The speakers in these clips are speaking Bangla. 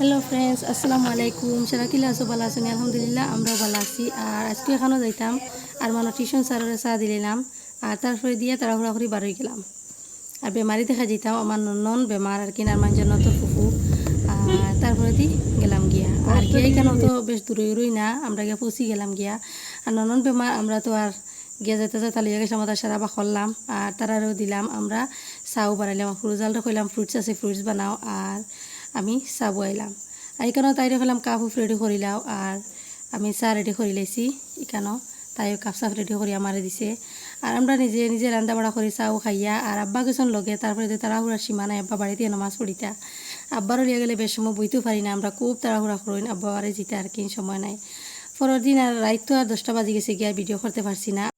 হ্যালো ফ্রেন্ডস আসসালামু আলাইকুম সারা কিলা আছো ভালো আছেন আলহামদুলিল্লাহ আমরাও ভালো আছি আর আজকে এখানেও যাইতাম আর মানে টিউশন স্যারের চা দিলাম আর তারপরে দিয়ে তারা তাড়াহুড়া করে বারোই গেলাম আর বেমারি দেখা যেতাম আমার নন বেমার আর কিনার মানুষের নত ফুফু আর তারপরে দি গেলাম গিয়া আর গিয়া এখানেও তো বেশ দূরে দূরই না আমরা গিয়া পৌঁছি গেলাম গিয়া আর ননন বেমার আমরা তো আর গিয়া যেতে যেতে তালিয়া গেছে আমাদের সারা বা করলাম আর তারারও দিলাম আমরা চাও বানাইলাম ফ্রুজালটা কইলাম ফ্রুটস আছে ফ্রুটস বানাও আর আমি চা বয়াইলাম আর এখানেও তাইরে ফেলাম কাপ উফ রেডি করিলাও আর আমি চা রেডি করে লাইছি এখানেও তাইও কাপ চাপ রেডি করে আমারে দিছে। আর আমরা নিজে নিজে রান্না বাড়া করে চাও, খাইয়া। আর আব্বা গেছেন লগে তারপরে তো তাড়াহুড়া সীমা নাই, আব্বা বাড়িতে নমাজ পড়িতা আব্বারও লিয়ে গেলে বেশ সময় বইতেও পারি না, আমরা খুব তাড়াহুড়া করি আব্বা বাড়ি যেতে আর কি সময় নাই। পরের দিন আর রাইত তো আর দশটা বাজে গেছে গিয়ে ভিডিও করতে পারছি না।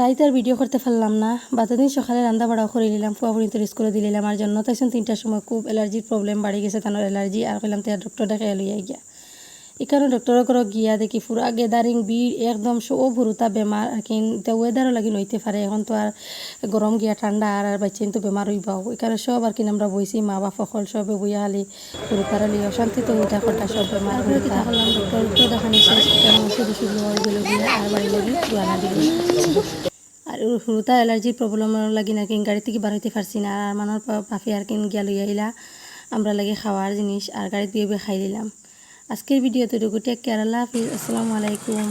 রাইতে আর ভিডিও করতে পারলাম না। বাতের দিন সকালে রান্না বাড়াও করে নিলাম ফুয়া ফুড়ি তরিস করে দিলাম আর জন্য তাইছেন তিনটার সময় খুব এলার্জির প্রবলেম বাড়ি গেছে, তানোর এলার্জি আর কইলাম তাই ডক্টর দেখাই লইয়া গিয়া এখানে ডক্টরের ঘর গিয়া দেখি পুরা গেদারিং ভিড় একদম সব ভুরুতা বেমার আর কি ওয়েদারও লাগি নইতে পারে এখন তো আর গরম গিয়া ঠান্ডা আর আর বাচ্চা তো বেমার হইবাও এখানে সব আর কি আমরা বইছি, মা বাপ সকল সবে বইয়া হালি ভুরুতারা লিয়ে অশান্তি তো হইতা কটা সব বেমার ডক্টর তো শেষ গিয়া আর বাড়ি এলার্জির প্রবলেম লাগি নাকি গাড়ি থেকে বার হইতে পারছি না, আর মানোর পাফি আর কিন গিয়া লইয়া আইলা, আমরা লাগে খাওয়ার জিনিস, আর গাড়িতে বিয়ে খাই দিলাম। আজকের ভিডিওতে ঢুকুটে টেক কেয়ার আল্লাহ হাফিজ, আসসালামু আলাইকুম।